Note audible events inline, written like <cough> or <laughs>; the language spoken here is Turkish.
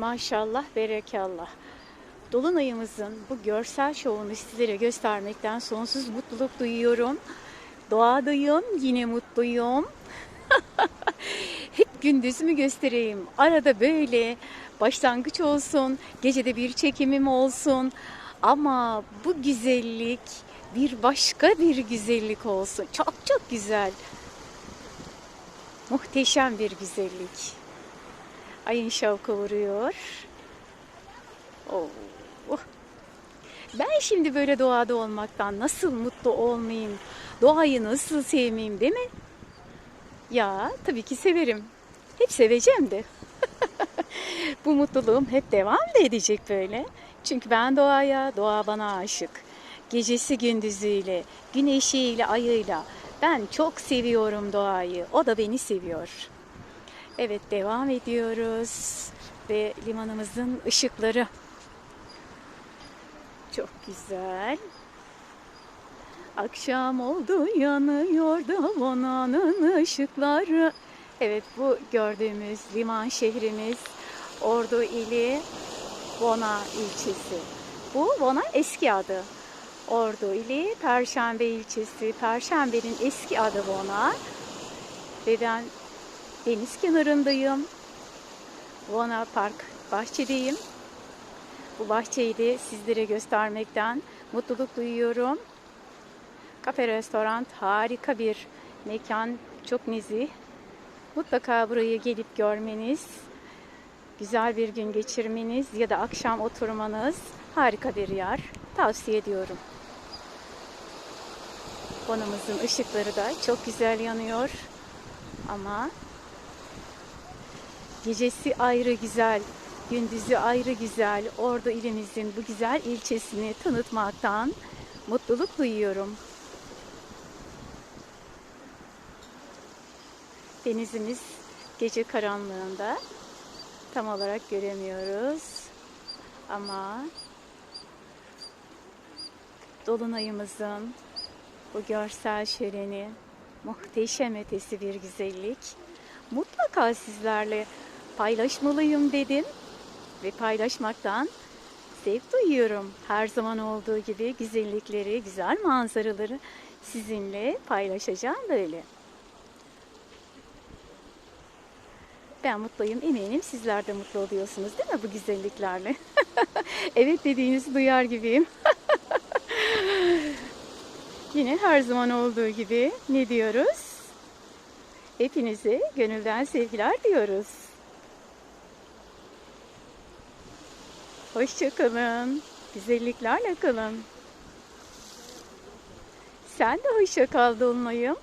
Maşallah, berekallah. Dolunayımızın bu görsel şovunu sizlere göstermekten sonsuz mutluluk duyuyorum. Doğadayım, yine mutluyum. <laughs> Hep gündüzümü göstereyim. Arada böyle başlangıç olsun, gecede bir çekimim olsun. Ama bu güzellik bir başka bir güzellik olsun. Çok çok güzel. Muhteşem bir güzellik. Ayın şavka vuruyor. Oh. Ben şimdi böyle doğada olmaktan nasıl mutlu olmayayım? Doğayı nasıl sevmeyeyim değil mi? Ya tabii ki severim. Hep seveceğim de. <laughs> Bu mutluluğum hep devam da edecek böyle. Çünkü ben doğaya, doğa bana aşık. Gecesi gündüzüyle, güneşiyle, ayıyla. Ben çok seviyorum doğayı. O da beni seviyor. Evet devam ediyoruz. Ve limanımızın ışıkları. Çok güzel. Akşam oldu yanıyor da Vona'nın ışıkları. Evet bu gördüğümüz liman şehrimiz Ordu ili Vona ilçesi. Bu Vona eski adı. Ordu ili Perşembe ilçesi. Perşembe'nin eski adı Vona. Ve ben deniz kenarındayım. Vona Park bahçedeyim. Bu bahçeyi de sizlere göstermekten mutluluk duyuyorum. Kafe restoran harika bir mekan, çok nezih. Mutlaka burayı gelip görmeniz, güzel bir gün geçirmeniz ya da akşam oturmanız harika bir yer. Tavsiye ediyorum. Konumuzun ışıkları da çok güzel yanıyor. Ama gecesi ayrı güzel, gündüzü ayrı güzel. Ordu ilimizin bu güzel ilçesini tanıtmaktan mutluluk duyuyorum. Denizimiz gece karanlığında tam olarak göremiyoruz. Ama dolunayımızın bu görsel şöleni muhteşem ötesi bir güzellik. Mutlaka sizlerle paylaşmalıyım dedim ve paylaşmaktan zevk duyuyorum. Her zaman olduğu gibi güzellikleri, güzel manzaraları sizinle paylaşacağım böyle. Ben mutluyum eminim sizler de mutlu oluyorsunuz değil mi bu güzelliklerle? <laughs> evet dediğinizi duyar gibiyim. <laughs> Yine her zaman olduğu gibi ne diyoruz? Hepinize gönülden sevgiler diyoruz. Hoşçakalın. Güzelliklerle kalın. Sen de hoşça kal Dolunay'ım.